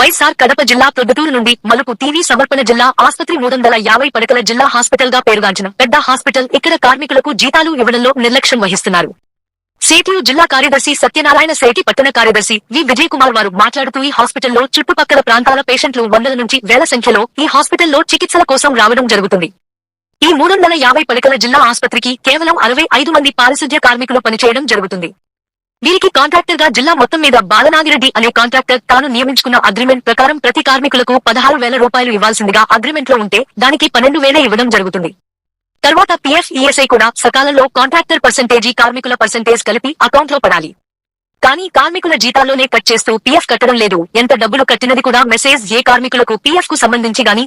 వైఎస్ఆర్ కడప జిల్లా ప్రొద్దుటూరు నుండి మలుపు టీవీ సమర్పణ జిల్లా ఆసుపత్రి మూడు వందల యాభై పడకల జిల్లా హాస్పిటల్గా పేరుగాంచిన పెద్ద హాస్పిటల్ ఇక్కడ కార్మికులకు జీతాలు ఇవ్వడంలో నిర్లక్ష్యం వహిస్తున్నారు. సేటియు జిల్లా కార్యదర్శి సత్యనారాయణ సేటి పట్టణ కార్యదర్శి వి విజయ్ కుమార్ వారు మాట్లాడుతూ ఈ హాస్పిటల్లో చుట్టుపక్కల ప్రాంతాల పేషెంట్లు వందల నుంచి వేల సంఖ్యలో ఈ హాస్పిటల్లో చికిత్సల కోసం రావడం జరుగుతుంది. ఈ మూడు వందల యాభై పడకల జిల్లా ఆసుపత్రికి కేవలం అరవై ఐదు మంది పారిశుధ్య కార్మికులు పనిచేయడం జరుగుతుంది. వీరికి కాంట్రాక్టర్గా జిల్లా మొత్తం మీద బాలనాగిరెడ్డి అనే కాంట్రాక్టర్ తాను నియమించుకున్న అగ్రిమెంట్ ప్రకారం ప్రతి కార్మికులకు పదహారు వేల రూపాయలు ఇవ్వాల్సిందిగా అగ్రిమెంట్లో ఉంటే దానికి పన్నెండు వేలే ఇవ్వడం జరుగుతుంది. తర్వాత పిఎఫ్ ఈఎస్ఐ కూడా సకాలంలో కాంట్రాక్టర్ పర్సెంటేజీ కార్మికుల పర్సెంటేజ్ కలిపి అకౌంట్లో పడాలి. కానీ కార్మికుల జీతాల్లోనే కట్ చేస్తూ పీఎఫ్ కట్టడం లేదు. ఎంత డబ్బులు కట్టినది కూడా మెసేజ్ ఏ కార్మికులకు పీఎఫ్కు సంబంధించి గాని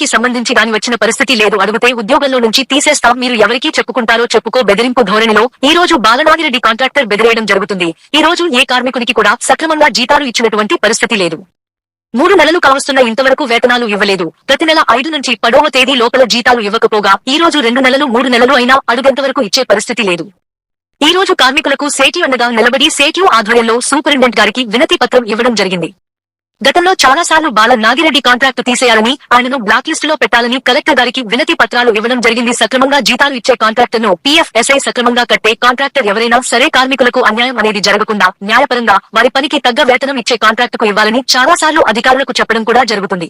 కి సంబంధించి గాని వచ్చిన పరిస్థితి లేదు. అడిగితే ఉద్యోగంలో నుంచి తీసేస్తాం. మీరు ఎవరికీ చెప్పుకుంటారో చెప్పుకో బెదిరింపు ధోరణిలో ఈ రోజు బాలనాగిరెడ్డి కాంట్రాక్టర్ బెదిరేయడం జరుగుతుంది. ఈ రోజు ఏ కార్మికునికి కూడా సక్రమంగా జీతాలు ఇచ్చినటువంటి పరిస్థితి లేదు. మూడు నెలలు కావస్తున్న ఇంతవరకు వేతనాలు ఇవ్వలేదు. ప్రతి నెల ఐదు నుంచి పదవ తేదీ లోపల జీతాలు ఇవ్వకపోగా ఈ రోజు రెండు నెలలు మూడు నెలలు అయినా అడుగంతవరకు ఇచ్చే పరిస్థితి లేదు. ఈ రోజు కార్మికులకు సేటి అండగా నిలబడి సేట్యూ ఆధ్వర్యంలో సూపరింటెండెంట్ గారికి వినతి పత్రం ఇవ్వడం జరిగింది. గతంలో చాలా సార్లు బాల నాగిరెడ్డి కాంట్రాక్ట్ తీసేయాలని ఆయనను బ్లాక్ లిస్టు లో పెట్టాలని కలెక్టర్ గారికి వినతి పత్రాలు ఇవ్వడం జరిగింది. సక్రమంగా జీతాలు ఇచ్చే కాంట్రాక్టర్ను పీఎఫ్ సక్రమంగా కట్టే కాంట్రాక్టర్ ఎవరైనా సరే కార్మికులకు అన్యాయం అనేది జరగకుండా న్యాయపరంగా వారి పనికి తగ్గ వేతనం ఇచ్చే కాంట్రాక్టుకు ఇవ్వాలని చాలా సార్లు అధికారులకు చెప్పడం కూడా జరుగుతుంది.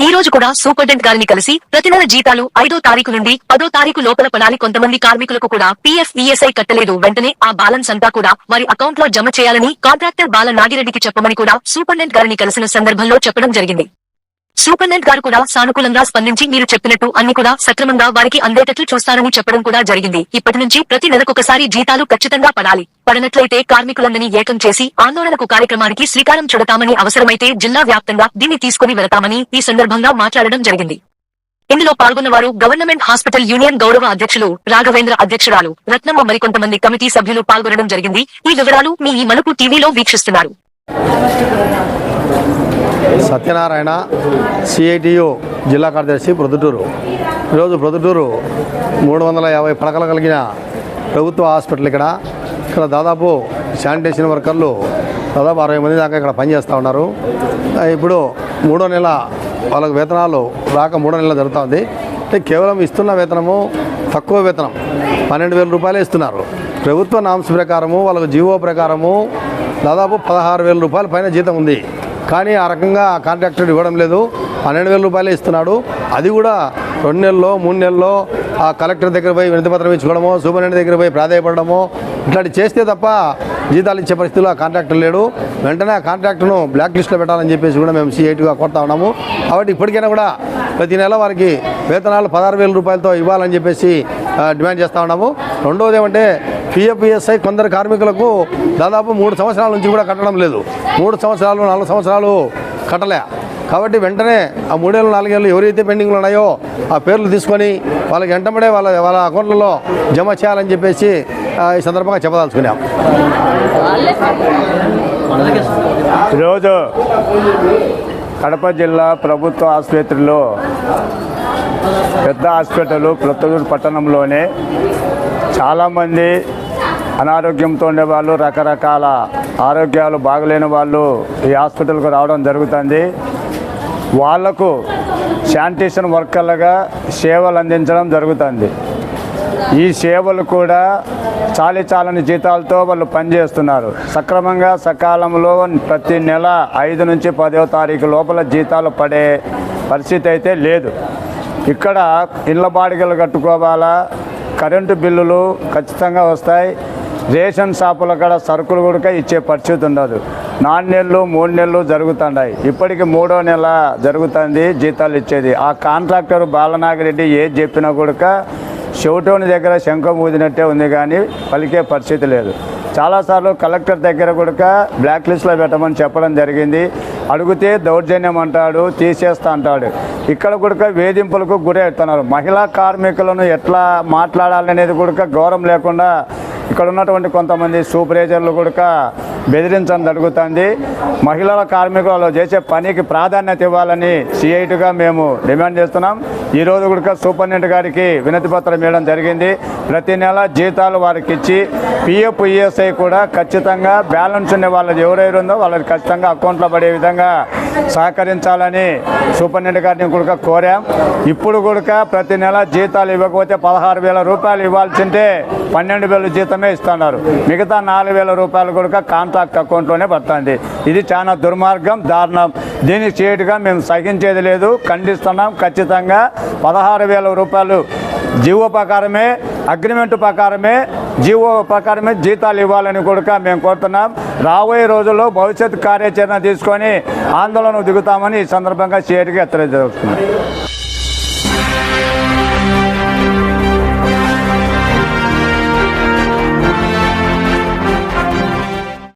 ఈ రోజు కూడా సూపరింటెండెంట్ గారిని కలిసి ప్రతి నెల జీతాలు ఐదో తారీఖు నుండి పదో తారీఖు లోపల పడాలి కొంతమంది కార్మికులకు కూడా పీఎఫ్ ఈఎస్ఐ కట్టలేదు. వెంటనే ఆ బ్యాలెన్స్ అంతా కూడా వారి అకౌంట్లో జమ చేయాలని కాంట్రాక్టర్ బాల నాగిరెడ్డికి చెప్పమని కూడా సూపరింటెండెంట్ గారిని కలిసిన సందర్భంలో చెప్పడం జరిగింది. సూపర్నెంట్ గారు కూడా సానుకూలంగా స్పందించి మీరు చెప్పినట్టు అన్ని కూడా సక్రమంగా వారికి అందేటట్లు చూస్తానని చెప్పడం కూడా జరిగింది. ఇప్పటి నుంచి ప్రతి నెలకొకసారి జీతాలు ఖచ్చితంగా పడాలి. పడనట్లయితే కార్మికులందరినీ ఏకం చేసి ఆందోళనకు కార్యక్రమానికి శ్రీకారం చుడతామని అవసరమైతే జిల్లా వ్యాప్తంగా దీన్ని తీసుకుని వెళతామని ఈ సందర్భంగా మాట్లాడడం జరిగింది. ఇందులో పాల్గొన్న వారు గవర్నమెంట్ హాస్పిటల్ యూనియన్ గౌరవ అధ్యక్షులు రాఘవేంద్ర అధ్యక్షురాలు రత్నమ్మ మరికొంతమంది కమిటీ సభ్యులు పాల్గొనడం జరిగింది. ఈ వివరాలు మీ ఈ మలుపు టీవీలో వీక్షిస్తున్నారు. సత్యనారాయణ సిఐటియు జిల్లా కార్యదర్శి ప్రొద్దుటూరు. ఈరోజు ప్రొద్దుటూరు మూడు వందల యాభై పడకలు కలిగిన ప్రభుత్వ హాస్పిటల్ ఇక్కడ. ఇక్కడ దాదాపు శానిటేషన్ వర్కర్లు దాదాపు అరవై మంది దాకా ఇక్కడ పనిచేస్తూ ఉన్నారు. ఇప్పుడు మూడో నెల వాళ్ళకు వేతనాలు రాక మూడో నెల జరుగుతుంది అంటే కేవలం ఇస్తున్న వేతనము తక్కువ వేతనం పన్నెండు వేల రూపాయలే ఇస్తున్నారు. ప్రభుత్వ నామ్స్ ప్రకారము వాళ్ళకు జీవో ప్రకారము దాదాపు పదహారు వేల రూపాయల పైన జీతం ఉంది. కానీ ఆ రకంగా కాంట్రాక్టర్ ఇవ్వడం లేదు. పన్నెండు వేల రూపాయలే ఇస్తున్నాడు. అది కూడా రెండు నెలల్లో మూడు నెలల్లో ఆ కలెక్టర్ దగ్గర పోయి వినతిపత్రం ఇచ్చుకోవడమో సూపరింటెండెంట్ దగ్గర పోయి ప్రాధాయపడమో ఇట్లాంటి చేస్తే తప్ప జీతాలు ఇచ్చే పరిస్థితిలో ఆ కాంట్రాక్టర్ లేడు. వెంటనే ఆ కాంట్రాక్టర్ను బ్లాక్ లిస్ట్లో పెట్టాలని చెప్పేసి కూడా మేము సీఐటీగా కోరుతా ఉన్నాము. కాబట్టి ఇప్పటికైనా కూడా ప్రతి నెల వారికి వేతనాలు పదహారు వేల రూపాయలతో ఇవ్వాలని చెప్పేసి డిమాండ్ చేస్తూ ఉన్నాము. రెండవది ఏమంటే పిఎఫ్ఈఎస్ఐ కొందరు కార్మికులకు దాదాపు మూడు సంవత్సరాల నుంచి కూడా కట్టడం లేదు. మూడు సంవత్సరాలు నాలుగు సంవత్సరాలు కట్టలే. కాబట్టి వెంటనే ఆ మూడేళ్ళు నాలుగేళ్ళు ఎవరైతే పెండింగ్లు ఉన్నాయో ఆ పేర్లు తీసుకొని వాళ్ళకి వెంటబడే వాళ్ళ వాళ్ళ అకౌంట్లలో జమ చేయాలని చెప్పేసి ఈ సందర్భంగా చెప్పదలుచుకున్నాం. ఈరోజు కడప జిల్లా ప్రభుత్వ ఆసుపత్రిలో పెద్ద హాస్పిటల్ ప్రొత్తూరు పట్టణంలోనే చాలామంది అనారోగ్యంతో ఉండే వాళ్ళు రకరకాల ఆరోగ్యాలు బాగలేని వాళ్ళు ఈ హాస్పిటల్కు రావడం జరుగుతుంది. వాళ్ళకు శానిటేషన్ వర్కర్లుగా సేవలు అందించడం జరుగుతుంది. ఈ సేవలు కూడా చాలి చాలని జీతాలతో వాళ్ళు పనిచేస్తున్నారు. సక్రమంగా సకాలంలో ప్రతి నెల ఐదు నుంచి పదో తారీఖు లోపల జీతాలు పడే పరిస్థితి అయితే లేదు. ఇక్కడ ఇళ్ళ బాడిగలు కట్టుకోవాలా కరెంటు బిల్లులు ఖచ్చితంగా వస్తాయి. రేషన్ షాపుల కాడ సరుకులు కూడా ఇచ్చే పరిస్థితి ఉండదు. నాలుగు నెలలు మూడు నెలలు జరుగుతున్నాయి. ఇప్పటికి మూడో నెల జరుగుతుంది జీతాలు ఇచ్చేది. ఆ కాంట్రాక్టర్ బాలనాగిరెడ్డి ఏది చెప్పినా కూడా షౌటోని దగ్గర శంఖం ఊదినట్టే ఉంది కానీ పలికే పరిస్థితి లేదు. చాలాసార్లు కలెక్టర్ దగ్గర కూడా బ్లాక్ లిస్ట్లో పెట్టమని చెప్పడం జరిగింది. అడిగితే దౌర్జన్యం అంటాడు తీసేస్తా అంటాడు. ఇక్కడ కూడా వేధింపులకు గురి అవుతున్నారు మహిళా కార్మికులను ఎట్లా మాట్లాడాలనేది కూడా గౌరవం లేకుండా ఇక్కడ ఉన్నటువంటి కొంతమంది సూపర్వైజర్లు కూడా బెదిరించడం జరుగుతుంది. మహిళల కార్మికులు చేసే పనికి ప్రాధాన్యత ఇవ్వాలని సిఐటిగా మేము డిమాండ్ చేస్తున్నాం. ఈరోజు కూడా సూపరింటెండెంట్ గారికి వినతి పత్రం ఇవ్వడం జరిగింది. ప్రతి నెల జీతాలు వారికి ఇచ్చి పిఎఫ్ ఈఎస్ఐ కూడా ఖచ్చితంగా బ్యాలెన్స్ ఉన్న వాళ్ళది ఎవరెవరు ఉందో వాళ్ళకి ఖచ్చితంగా అకౌంట్లో పడే విధంగా సహకరించాలని సూపరింటెండెంట్ గారిని కూడా కోరాం. ఇప్పుడు కూడా ప్రతి నెల జీతాలు ఇవ్వకపోతే పదహారు వేల రూపాయలు ఇవ్వాల్సింటే పన్నెండు వేల జీతమే ఇస్తున్నారు. మిగతా నాలుగు వేల రూపాయలు కూడా కాంట్రాక్ట్ అకౌంట్లోనే పడుతుంది. ఇది చాలా దుర్మార్గం దారుణం. దీన్ని చేయటుగా మేము సహించేది లేదు. ఖండిస్తున్నాం. ఖచ్చితంగా పదహారు వేల రూపాయలు జీవోపకారమే. అగ్రిమెంట్ ప్రకారమే జీవో ప్రకారమే జీతాలు ఇవ్వాలని కూడా మేము కోరుతున్నాం. రాబోయే రోజుల్లో భవిష్యత్ కార్యాచరణ తీసుకొని ఆందోళన దిగుతామని ఈ సందర్భంగా చేయటుగా హెచ్చరిక